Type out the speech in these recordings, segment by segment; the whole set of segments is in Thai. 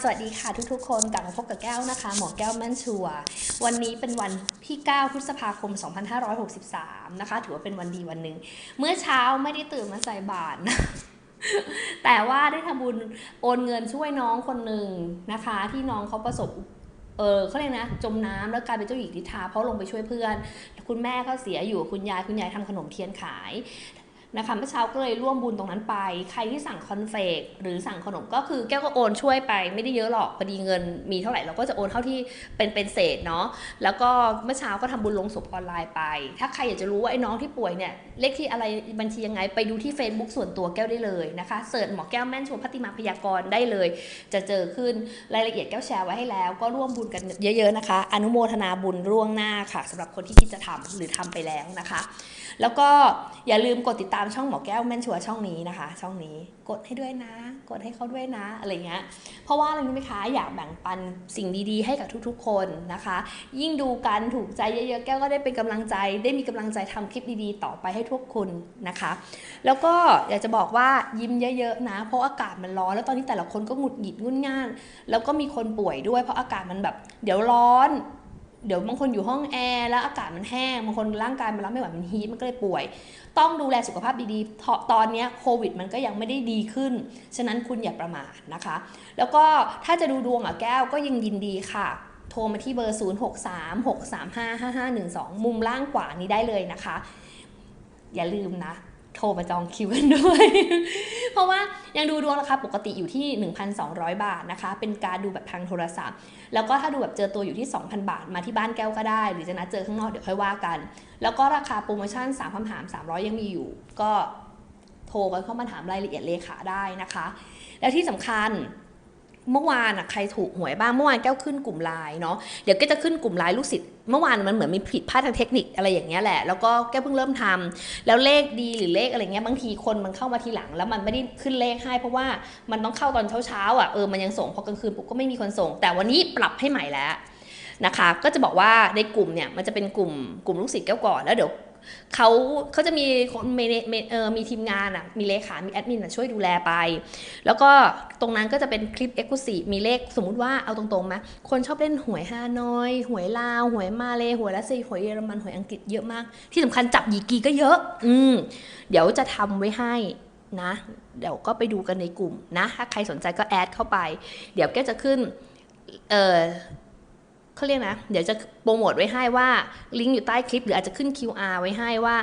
สวัสดีค่ะทุกๆ คนกลับมาพบกับแก้วนะคะ หมอแก้วแม่นชัว วันนี้เป็นวันที่ 9 พฤษภาคม 2563 นะคะ ถือว่าเป็นวันดีวันหนึ่ง เมื่อเช้าไม่ได้ตื่นมาใส่บาตรนะแต่ว่าได้ทำบุญโอนเงินช่วยน้องคนหนึ่งนะคะ ที่น้องเขาประสบเออเขาเรียกนะจมน้ำแล้วกลายเป็นเจ้าหญิงนิทราเพราะลงไปช่วยเพื่อน คุณแม่ก็เสียอยู่คุณยายคุณยายทำขนมเทียนขาย นะคะเมื่อเช้าก็เลยร่วมบุญตรงนั้นไป ใครที่สั่งคอนเฟกหรือสั่งขนมก็คือแก้วก็โอนช่วยไปไม่ได้เยอะหรอกพอดีเงินมีเท่าไหร่เราก็จะโอนเท่าที่เป็นเป็นเศษเนาะแล้วก็เมื่อเช้าก็ทำบุญลงศพออนไลน์ไป ถ้าใครอยากจะรู้ว่าไอ้น้องที่ป่วยเนี่ยเลขที่อะไรบัญชียังไงไปดูที่ Facebook ส่วนตัวแก้วได้เลยนะคะเสิร์ชหมอแก้วแม่นชวนพัติมาพยากรได้เลย จะเจอขึ้นรายละเอียดแก้วแชร์ไว้ให้แล้ว ก็ร่วมบุญกันเยอะ ๆนะคะ อนุโมทนาบุญร่วงหน้าค่ะสำหรับคนที่คิดจะทำหรือทำไปแล้วนะคะ แล้วก็อย่าลืมกดติดตามามช่องหมอแก้วแม่นชัวช่องนี้นะคะ ช่องนี้กดให้ด้วยนะ กดให้เขาด้วยนะอะไรเงี้ยเพราะว่าอะไรรู้ไหมคะอยากแบ่งปันสิ่งดีๆ ให้กับทุกๆ คนนะคะ ยิ่งดูกันถูกใจเยอะๆแก้วก็ได้เป็นกำลังใจ ได้มีกำลังใจทำคลิปดีๆ ต่อไปให้ทุกคนนะคะ แล้วก็อยากจะบอกว่ายิ้มเยอะๆนะ เพราะอากาศมันร้อนแล้วตอนนี้แต่ละคนก็หงุดหงิดงุนง่านแล้วก็มีคนป่วยด้วย เพราะอากาศมันแบบ เดี๋ยวร้อน เดี๋ยวบางคนอยู่ห้องแอร์แล้วอากาศมันแห้งบางคนร่างกายมันรับไม่ไหวมันฮีทมันก็เลยป่วย ต้องดูแลสุขภาพดีๆ ตอนนี้โควิดมันก็ยังไม่ได้ดีขึ้น ฉะนั้นคุณอย่าประมาทนะคะ แล้วก็ถ้าจะดูดวงอะแก้วก็ยังยินดีค่ะ โทรมาที่เบอร์ 0 6 3 6 3 5 5 5 1 2 มุมล่างขวานี้ได้เลยนะคะ อย่าลืมนะ โทรมาจองคิวกันด้วย เพราะว่ายังดูดวงราคาปกติอยู่ที่ 1,200 บาทนะคะ เป็นการดูแบบทางโทรศัพท์ แล้วก็ถ้าดูแบบเจอตัวอยู่ที่ 2,000 บาท มาที่บ้านแก้วก็ได้ หรือจะนัดเจอข้างนอกเดี๋ยวค่อยว่ากัน แล้วก็ราคาโปรโมชั่น 3คำถาม 300 ยังมีอยู่ ก็โทรกันเข้ามาถามรายละเอียดเลขาได้นะคะ แล้วที่สำคัญ เมื่อวานอะใครถูกหวยบ้างเมื่อวานแก้วขึ้นกลุ่มไลน์เนาะเดี๋ยวก็จะขึ้นกลุ่มไลน์ลูกศิษย์เมื่อวานมันเหมือนมีผิดพลาดทางเทคนิคอะไรอย่างเงี้ยแหละแล้วก็แก้วเพิ่งเริ่มทำแล้วเลขดีหรือเลขอะไรเงี้ยบางทีคนมันเข้ามาทีหลัง แล้วมันไม่ได้ขึ้นเลขให้ เพราะว่ามันต้องเข้าตอนเช้าๆอะเออมันยังส่งพอกลางคืนปุ๊บก็ไม่มีคนส่ง แต่วันนี้ปรับให้ใหม่แล้วนะคะ ก็จะบอกว่าในกลุ่มเนี่ยมันจะเป็นกลุ่มกลุ่มลูกศิษย์แก้วก่อนแล้วเดี๋ยว เขาเขาจะมีคนเออมีทีมงานอะมีเลขา มีแอดมินอะช่วยดูแลไป แล้วก็ตรงนั้นก็จะเป็นคลิปเอ็กซ์คลูซีมีเลขสมมุติว่าเอาตรงๆไหมคนชอบเล่นหวยฮานอยหวยลาว หวยมาเลหวยรัสเซียหวยเยอรมันหวยอังกฤษเยอะมาก ที่สำคัญจับยีกีก็เยอะ อืมเดี๋ยวจะทำไว้ให้นะ เดี๋ยวก็ไปดูกันในกลุ่มนะ ถ้าใครสนใจก็แอดเข้าไป เดี๋ยวแกจะขึ้นเออ เขาเรียกนะ เดี๋ยวจะโปรโมทไว้ให้ว่าลิงก์อยู่ใต้คลิปหรืออาจจะขึ้น QR ไว้ให้ว่า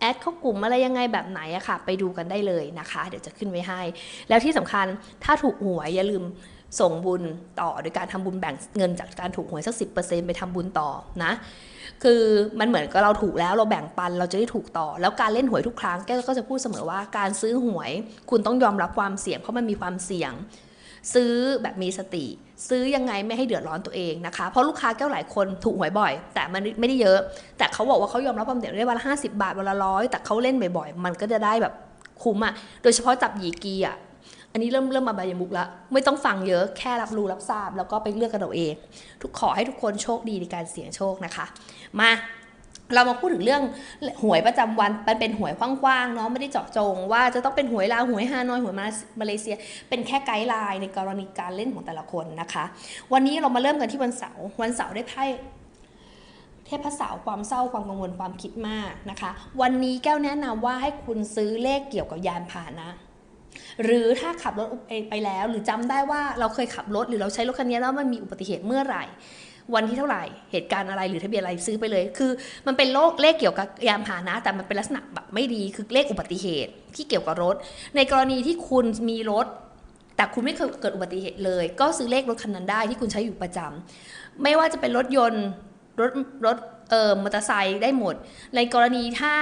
แอดเข้ากลุ่มอะไรยังไงแบบไหนอะค่ะ ไปดูกันได้เลยนะคะ เดี๋ยวจะขึ้นไว้ให้ แล้วที่สำคัญถ้าถูกหวยอย่าลืมส่งบุญต่อโดยการทำบุญแบ่งเงินจากการถูกหวยสักสิไปทำบุญต่อนะ คือมันเหมือนกับเราถูกแล้วเราแบ่งปันเราจะได้ถูกต่อ แล้วการเล่นหวยทุกครั้งแก้ก็จะพูดเสมอว่าการซื้อหวย คุณต้องยอมรับความเสี่ยงเพราะมันมีความเสี่ยง ซื้อแบบมีสติ ซื้อยังไงไม่ให้เดือดร้อนตัวเองนะคะ เพราะลูกค้าแก้วหลายคนถูกหวยบ่อย แต่มันไม่ได้เยอะ แต่เขาบอกว่าเขายอมรับความเสี่ยงได้วันละห้าสิบาทวันละร้อยแต่เขาเล่นบ่อยๆ มันก็จะได้แบบคุ้มอะโดยเฉพาะจับหยีกีอะอันนี้เริ่มเริ่มมาบายมุกแล้ว ไม่ต้องฟังเยอะแค่รับรู้รับทราบ แล้วก็ไปเลือกกันเอาเอง ทุกขอให้ทุกคนโชคดีในการเสี่ยงโชคนะคะ มา เรามาพูดถึงเรื่องหวยประจำวันมันเป็นหวยกว้างๆเนาะไม่ได้เจาะจง ว่าจะต้องเป็นหวยลาวหวยฮานอยหวยมาเลเซีย เป็นแค่ไกด์ไลน์ในกรณีการเล่นของแต่ละคนนะคะ วันนี้เรามาเริ่มกันที่วันเสาร์วันเสาร์ได้ไพ่เทพสาวความเศร้าความกังวลความคิดมากนะคะ วันนี้แก้วแนะนำว่าให้คุณซื้อเลขเกี่ยวกับยานพาหนะหรือถ้าขับรถไปแล้ว หรือจำได้ว่าเราเคยขับรถหรือเราใช้รถคันนี้แล้วมันมีอุบัติเหตุเมื่อไหร่ วันที่เท่าไหร่เหตุการณ์อะไรหรือทะเบียนอะไรซื้อไปเลย คือ มันเป็นโรคเลขเกี่ยวกับยานพาหนะ แต่มันเป็นลักษณะแบบไม่ดีคือเลขอุบัติเหตุที่เกี่ยวกับรถ ในกรณีที่คุณมีรถ แต่คุณไม่เคยเกิดอุบัติเหตุเลย ก็ซื้อเลขรถคันนั้นได้ที่คุณใช้อยู่ประจำไม่ว่าจะเป็นรถยนต์รถรถเอ่อมอเตอร์ไซค์ได้หมด ในกรณีถ้า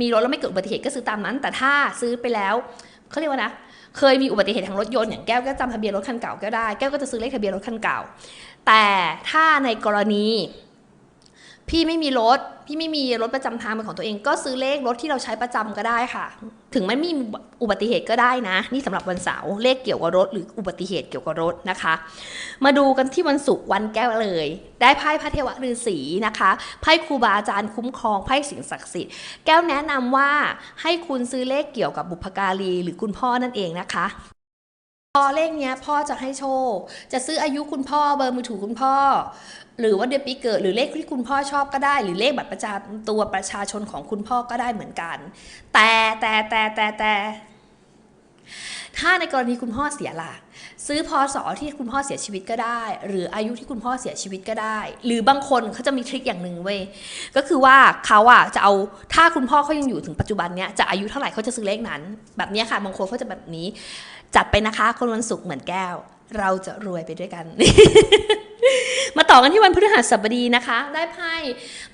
มีรถแล้วไม่เกิดอุบัติเหตุก็ซื้อตามนั้น แต่ถ้าซื้อไปแล้วเขาเรียกว่านะเคยมีอุบัติเหตุทางรถยนต์อย่างแก้วก็จำทะเบียนรถคันเก่าก็ได้แก้วก็จะซื้อเลขทะเบียนรถคันเก่า แต่ถ้าในกรณี พี่ไม่มีรถ พี่ไม่มีรถประจำทางเป็นของตัวเอง ก็ซื้อเลขรถที่เราใช้ประจำก็ได้ค่ะ ถึงไม่มีอุบัติเหตุก็ได้นะ นี่สำหรับวันเสาร์เลขเกี่ยวกับรถ หรืออุบัติเหตุเกี่ยวกับรถนะคะ มาดูกันที่วันศุกร์วันแก้วเลย ได้ไพ่พระเทวฤาษีนะคะไพ่ครูบาอาจารย์คุ้มครองไพ่สิ่งศักดิ์สิทธิ์แก้วแนะนำว่าให้คุณซื้อเลขเกี่ยวกับบุพการีหรือคุณพ่อนั่นเองนะคะ อเลขเนี้ยพ่อจะให้โชค จะซื้ออายุคุณพ่อเบอร์มือถือคุณพ่อ หรือว่าเดือนปีเกิดหรือเลขที่คุณพ่อชอบก็ได้ หรือเลขบัตรประจำตัวประชาชนของคุณพ่อก็ได้เหมือนกัน แต่แต่แต่แต่แต่ถ้าในกรณีคุณพ่อเสียล่ะซื้อพศที่คุณพ่อเสียชีวิตก็ได้ หรืออายุที่คุณพ่อเสียชีวิตก็ได้ หรือบางคนเขาจะมีทริคอย่างหนึ่งเว้ยก็คือว่าเขาอะจะเอาถ้าคุณพ่อเขายังอยู่ถึงปัจจุบันเนี้ยจะอายุเท่าไหร่เขาจะซื้อเลขนั้น แบบเนี้ยค่ะบางคนเขาจะแบบนี้ จัดไปนะคะ คนวันศุกร์เหมือนแก้ว เราจะรวยไปด้วยกัน มาต่อกันที่วันพฤหัสบดีนะคะ ได้ไพ่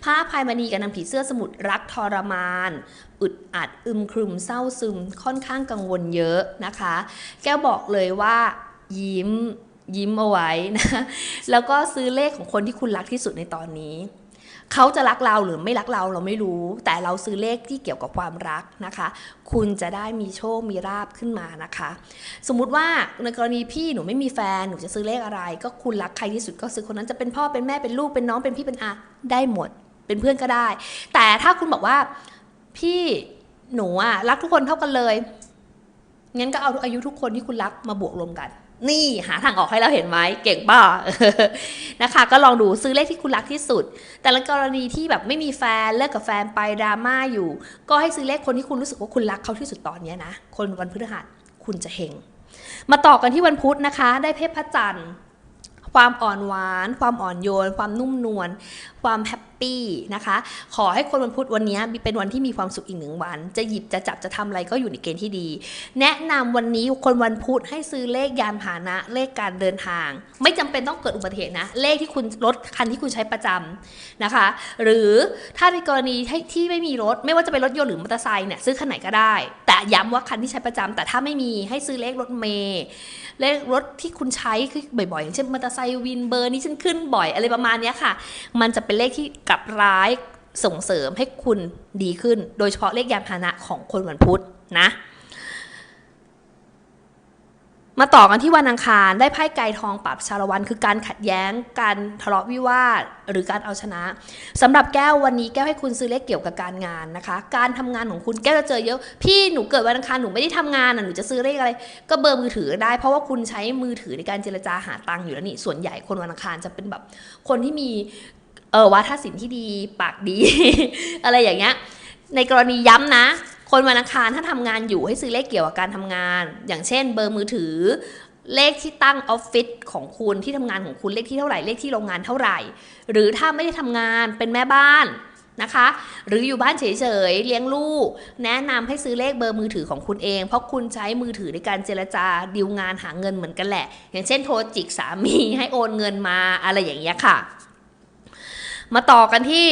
ผ้าพายมณีกับนางผีเสื้อสมุทรรักทรมาน อึดอัดอึมครึมเศร้าซึมค่อนข้างกังวลเยอะนะคะ แก้วบอกเลยว่ายิ้มยิ้มเอาไว้นะ แล้วก็ซื้อเลขของคนที่คุณรักที่สุดในตอนนี้ เขาจะรักเราหรือไม่รักเราเราไม่รู้ แต่เราซื้อเลขที่เกี่ยวกับความรักนะคะ คุณจะได้มีโชคมีราบขึ้นมานะคะ สมมุติว่าในกรณีพี่หนูไม่มีแฟนหนูจะซื้อเลขอะไร ก็คุณรักใครที่สุดก็ซื้อคนนั้นจะเป็นพ่อเป็นแม่เป็นลูกเป็นน้องเป็นพี่เป็นอาได้หมด เป็นเพื่อนก็ได้ แต่ถ้าคุณบอกว่าพี่หนูอะรักทุกคนเท่ากันเลยงั้นก็เอาอายุทุกคนที่คุณรักมาบวกรวมกัน นี่หาทางออกให้เราเห็นไหมเก่งป่ะนะคะ ก็ลองดูซื้อเลขที่คุณรักที่สุด แต่ละกรณีที่แบบไม่มีแฟนเลิกกับแฟนไปดราม่าอยู่ ก็ให้ซื้อเลขคนที่คุณรู้สึกว่าคุณรักเขาที่สุดตอนนี้นะ คนวันพฤหัสคุณจะเฮงมาต่อกันที่วันพุธนะคะ ได้เพชรพระจันทร์ความอ่อนหวาน ความอ่อนโยน ความนุ่มนวล ความแฮป ปี้นะคะ ขอให้คนวันพุธวันนี้เป็นวันที่มีความสุขอีกหนึ่งวัน จะหยิบจะจับจะทำอะไรก็อยู่ในเกณฑ์ที่ดี แนะนำวันนี้คนวันพุธให้ซื้อเลขยานพาหนะ เลขการเดินทาง ไม่จำเป็นต้องเกิดอุบัติเหตุนะ เลขที่คุณรถคันที่คุณใช้ประจำนะคะ หรือถ้าในกรณีที่ไม่มีรถ ไม่ว่าจะเป็นรถยนต์หรือมอเตอร์ไซค์เนี่ยซื้อคันไหนก็ได้ แต่ย้ำว่าคันที่ใช้ประจำแต่ถ้าไม่มีให้ซื้อเลขรถเมย์เลขรถที่คุณใช้คือบ่อยๆอย่างเช่นมอเตอร์ไซค์วินเบอร์นี้ฉันขึ้นบ่อยอะไรประมาณเนี้ยค่ะ มันจะเป็นเลขที่กับร้ายส่งเสริมให้คุณดีขึ้น โดยเฉพาะเลขยานพาหนะของคนวันพุธนะ มาต่อกันที่วันอังคารได้ไพ่ไกรทองปรับชาละวัน คือการขัดแย้ง การทะเลาะวิวาทหรือการเอาชนะสำหรับแก้ววันนี้แก้วให้คุณซื้อเลขเกี่ยวกับการงานนะคะ การทำงานของคุณแก้วจะเจอเยอะ พี่หนูเกิดวันอังคารหนูไม่ได้ทำงานอะหนูจะซื้อเลขอะไร ก็เบอร์มือถือได้ เพราะว่าคุณใช้มือถือในการเจรจาหาตังค์อยู่แล้วนี่ส่วนใหญ่คนวันอังคารจะเป็นแบบคนที่มี เออวาทศิลป์ที่ดีปากดี อะไรอย่างเงี้ยในกรณีย้ำนะ คนวันอังคารถ้าทำงานอยู่ให้ซื้อเลขเกี่ยวกับการทำงาน อย่างเช่น เบอร์มือถือ เลขที่ตั้งออฟฟิศของคุณที่ทำงานของคุณเลขที่เท่าไหร่เลขที่โรงงานเท่าไหร่ หรือถ้าไม่ได้ทำงานเป็นแม่บ้านนะคะ หรืออยู่บ้านเฉยๆเลี้ยงลูก แนะนำให้ซื้อเลขเบอร์มือถือของคุณเอง เพราะคุณใช้มือถือในการเจรจาดีลงานหาเงินเหมือนกันแหละ อย่างเช่นโทรจิกสามีให้โอนเงินมาอะไรอย่างเงี้ยค่ะ มาต่อกันที่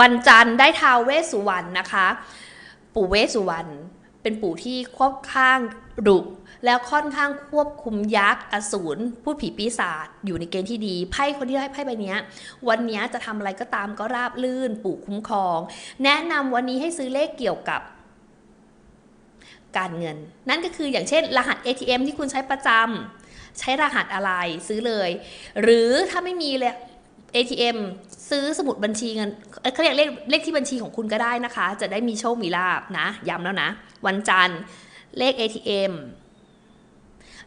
วันจันทร์ได้ท้าวเวสสุวรรณนะคะ ปู่เวสสุวรรณเป็นปู่ที่ค่อนข้างดุแล้วค่อนข้างควบคุมยักษ์อสูรพูดผีปีศาจอยู่ในเกณฑ์ที่ดีไพ่คนที่ได้ไพ่ใบเนี้ยวันเนี้ยจะทำอะไรก็ตามก็ราบลื่น ปู่คุ้มครอง แนะนำวันนี้ให้ซื้อเลขเกี่ยวกับการเงิน นั่นก็คืออย่างเช่น รหัส ATM ที่คุณใช้ประจำใช้รหัสอะไรซื้อเลย หรือถ้าไม่มีเลย ATM ซื้อสมุดบัญชีเงินเขาเรียกเลขเลขที่บัญชีของคุณก็ได้นะคะ จะได้มีโชคมีลาบนะย้ำแล้วนะ วันจันทร์เลข ATM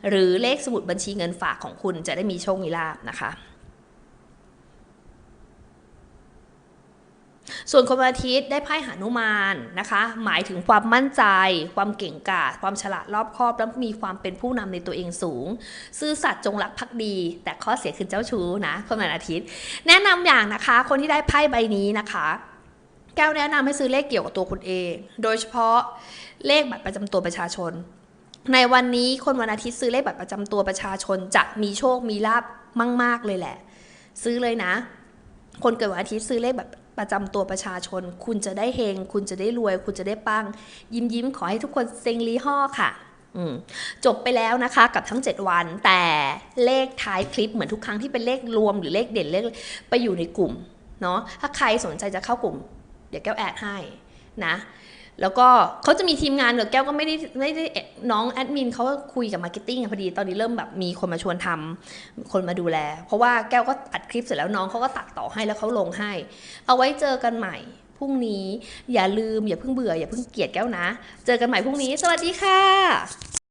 หรือเลขสมุดบัญชีเงินฝากของคุณจะได้มีโชคมีลาบนะคะ ส่วนคนวันอาทิตย์ได้ไพ่หานุมานนะคะ หมายถึงความมั่นใจ ความเก่งกาจความฉลาดรอบคอบและมีความเป็นผู้นำในตัวเองสูง ซื่อสัตย์จงรักภักดี แต่ข้อเสียคือเจ้าชู้นะคนวันอาทิตย์ แนะนำอย่างนะคะ คนที่ได้ไพ่ใบนี้นะคะแก้วแนะนำให้ซื้อเลขเกี่ยวกับตัวคุณเอง โดยเฉพาะเลขบัตรประจำตัวประชาชน ในวันนี้คนวันอาทิตย์ซื้อเลขบัตรประจำตัวประชาชนจะมีโชคมีลาบมาก ๆ เลยแหละ ซื้อเลยนะ คนเกิดวันอาทิตย์ซื้อเลขแบบ ประจำตัวประชาชน คุณจะได้เฮง คุณจะได้รวย คุณจะได้ปัง ยิ้มยิ้มขอให้ทุกคนเซ็งลีห่อค่ะจบไปแล้วนะคะกับทั้ง 7 วัน แต่เลขท้ายคลิปเหมือนทุกครั้งที่เป็นเลขรวมหรือเลขเด่นเลขไปอยู่ในกลุ่มเนาะถ้าใครสนใจจะเข้ากลุ่ม เดี๋ยวแก้วแอดให้นะ แล้วก็เขาจะมีทีมงานเดี๋ยวแก้วก็ไม่ได้ไม่ได้น้องแอดมินเขาคุยกับมาร์เก็ตติ้งพอดีตอนนี้เริ่มแบบมีคนมาชวนทำคนมาดูแล เพราะว่าแก้วก็อัดคลิปเสร็จแล้วน้องเขาก็ตัดต่อให้แล้วเขาลงให้ เอาไว้เจอกันใหม่พรุ่งนี้อย่าลืมอย่าเพิ่งเบื่ออย่าเพิ่งเกลียดแก้วนะ เจอกันใหม่พรุ่งนี้ สวัสดีค่ะ